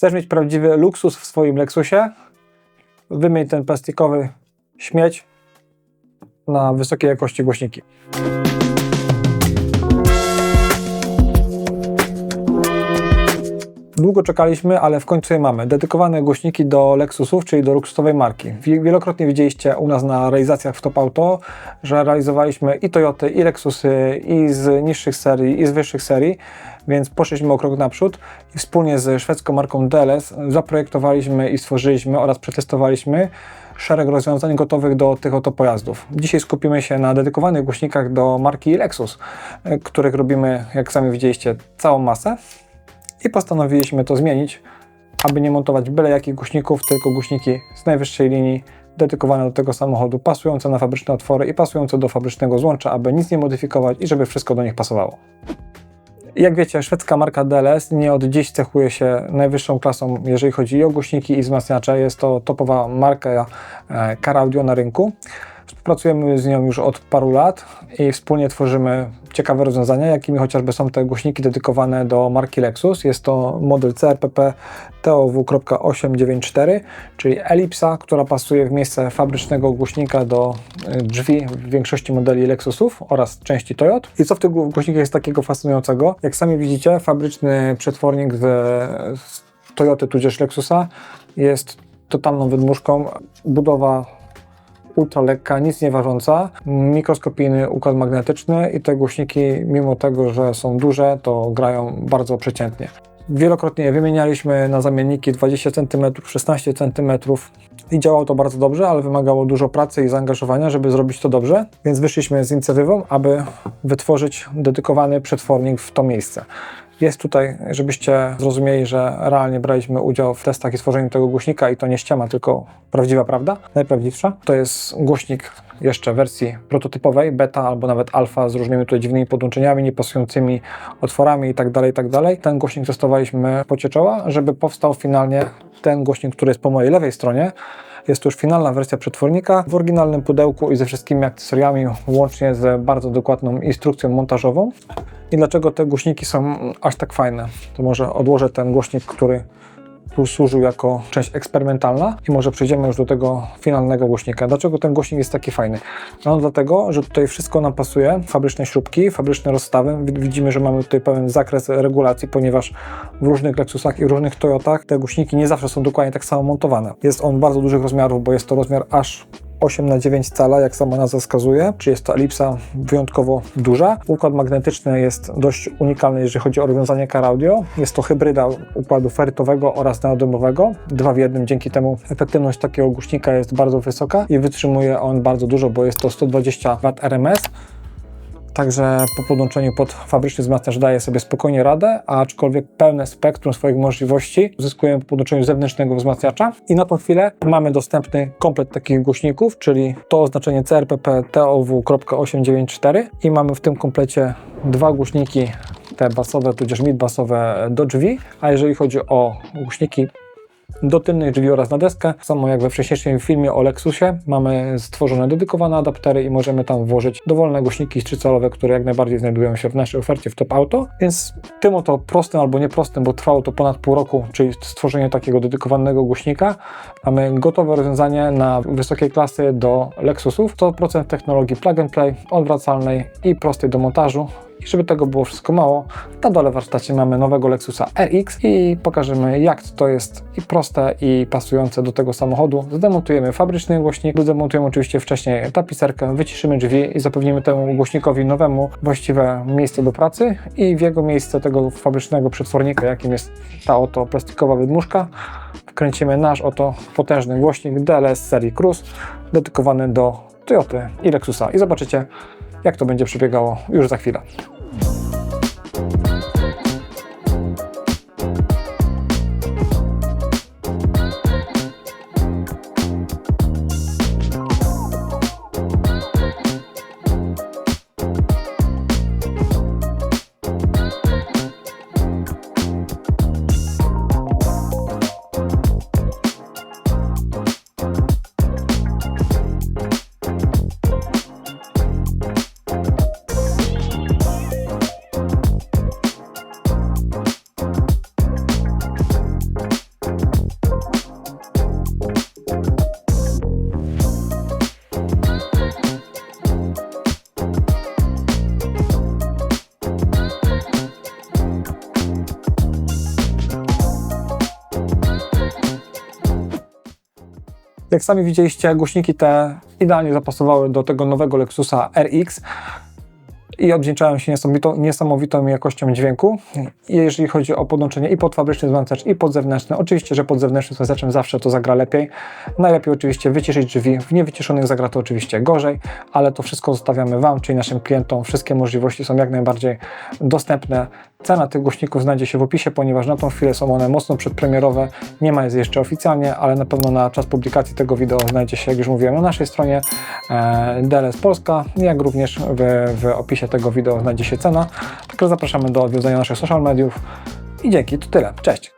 Chcesz mieć prawdziwy luksus w swoim Lexusie? Wymień ten plastikowy śmieć na wysokiej jakości głośniki. Długo czekaliśmy, ale w końcu je mamy. Dedykowane głośniki do Lexusów, czyli do luksusowej marki. Wi- Wielokrotnie widzieliście u nas na realizacjach w Top Auto, że realizowaliśmy i Toyoty, i Lexusy, i z niższych serii, i z wyższych serii, więc poszliśmy o krok naprzód i wspólnie z szwedzką marką DLS zaprojektowaliśmy i stworzyliśmy oraz przetestowaliśmy szereg rozwiązań gotowych do tych oto pojazdów. Dzisiaj skupimy się na dedykowanych głośnikach do marki Lexus, y, których robimy, jak sami widzieliście, całą masę i postanowiliśmy to zmienić, aby nie montować byle jakich głośników, tylko głośniki z najwyższej linii, dedykowane do tego samochodu, pasujące na fabryczne otwory i pasujące do fabrycznego złącza, aby nic nie modyfikować i żeby wszystko do nich pasowało. Jak wiecie, szwedzka marka DLS nie od dziś cechuje się najwyższą klasą, jeżeli chodzi o głośniki i wzmacniacze. Jest to topowa marka e, Car Audio na rynku. Współpracujemy z nią już od paru lat i wspólnie tworzymy ciekawe rozwiązania, jakimi chociażby są te głośniki dedykowane do marki Lexus. Jest to model CRPP TOW.894, czyli elipsa, która pasuje w miejsce fabrycznego głośnika do y, drzwi w większości modeli Lexusów oraz części Toyot. I co w tych głośnikach jest takiego fascynującego? Jak sami widzicie, fabryczny przetwornik z Toyoty tudzież Lexusa jest totalną wydmuszką. Budowa ultra lekka, nic nie ważąca, mikroskopijny układ magnetyczny i te głośniki, mimo tego, że są duże, to grają bardzo przeciętnie. Wielokrotnie wymienialiśmy na zamienniki 20 cm, 16 cm i działało to bardzo dobrze, ale wymagało dużo pracy i zaangażowania, żeby zrobić to dobrze, więc wyszliśmy z inicjatywą, aby wytworzyć dedykowany przetwornik w to miejsce. Jest tutaj, żebyście zrozumieli, że realnie braliśmy udział w testach i stworzeniu tego głośnika i to nie ściema, tylko prawdziwa prawda, najprawdziwsza. To jest głośnik jeszcze wersji prototypowej, beta albo nawet alfa z różnymi tutaj dziwnymi podłączeniami, niepasującymi otworami itd., itd. Ten głośnik testowaliśmy w pocie czoła, żeby powstał finalnie ten głośnik, który jest po mojej lewej stronie. Jest to już finalna wersja przetwornika w oryginalnym pudełku i ze wszystkimi akcesoriami, łącznie z bardzo dokładną instrukcją montażową. I dlaczego te głośniki są aż tak fajne? To może odłożę ten głośnik, który tu służył jako część eksperymentalna i może przejdziemy już do tego finalnego głośnika. Dlaczego ten głośnik jest taki fajny? No dlatego, że tutaj wszystko nam pasuje, fabryczne śrubki, fabryczne rozstawy. Widzimy, że mamy tutaj pełen zakres regulacji, ponieważ w różnych Lexusach i różnych Toyotach te głośniki nie zawsze są dokładnie tak samo montowane. Jest on bardzo dużych rozmiarów, bo jest to rozmiar aż 8 na 9 cala, jak sama nazwa wskazuje, czy jest to elipsa wyjątkowo duża. Układ magnetyczny jest dość unikalny, jeżeli chodzi o rozwiązanie Car Audio. Jest to hybryda układu ferytowego oraz neodymowego, dwa w jednym. Dzięki temu efektywność takiego głośnika jest bardzo wysoka i wytrzymuje on bardzo dużo, bo jest to 120 W RMS. Także po podłączeniu pod fabryczny wzmacniacz daje sobie spokojnie radę, aczkolwiek pełne spektrum swoich możliwości uzyskujemy po podłączeniu zewnętrznego wzmacniacza. I na tą chwilę mamy dostępny komplet takich głośników, czyli to oznaczenie CRPP TOW.894 i mamy w tym komplecie dwa głośniki te basowe, tudzież mid-basowe do drzwi, a jeżeli chodzi o głośniki do tylnych drzwi oraz na deskę. Samo jak we wcześniejszym filmie o Lexusie, mamy stworzone dedykowane adaptery i możemy tam włożyć dowolne głośniki 3-calowe, które jak najbardziej znajdują się w naszej ofercie w Top Auto. Więc tym oto prostym albo nieprostym, bo trwało to ponad pół roku, czyli stworzenie takiego dedykowanego głośnika, mamy gotowe rozwiązanie na wysokiej klasy do Lexusów. 100% technologii plug and play, odwracalnej i prostej do montażu. I żeby tego było wszystko mało, na dole warsztacie mamy nowego Lexusa RX i pokażemy jak to jest i proste i pasujące do tego samochodu. Zdemontujemy fabryczny głośnik, zdemontujemy oczywiście wcześniej tapicerkę, wyciszymy drzwi i zapewnimy temu głośnikowi nowemu właściwe miejsce do pracy i w jego miejsce tego fabrycznego przetwornika, jakim jest ta oto plastikowa wydmuszka, wkręcimy nasz oto potężny głośnik DLS serii Cruise dedykowany do Toyoty i Lexusa i zobaczycie jak to będzie przebiegało już za chwilę. Jak sami widzieliście, głośniki te idealnie zapasowały do tego nowego Lexusa RX i odwdzięczałem się niesamowitą, niesamowitą jakością dźwięku. Jeżeli chodzi o podłączenie i pod fabryczny złączacz, i pod zewnętrzny, oczywiście, że pod zewnętrznym złączaczem zawsze to zagra lepiej. Najlepiej oczywiście wyciszyć drzwi, w niewyciszonych zagra to oczywiście gorzej, ale to wszystko zostawiamy Wam, czyli naszym klientom. Wszystkie możliwości są jak najbardziej dostępne. Cena tych głośników znajdzie się w opisie, ponieważ na tą chwilę są one mocno przedpremierowe. Nie ma je jeszcze oficjalnie, ale na pewno na czas publikacji tego wideo znajdzie się, jak już mówiłem, na naszej stronie e, DLS Polska, jak również w, w opisie tego wideo znajdzie się cena. Także zapraszamy do odwiedzenia naszych social mediów i dzięki, to tyle. Cześć!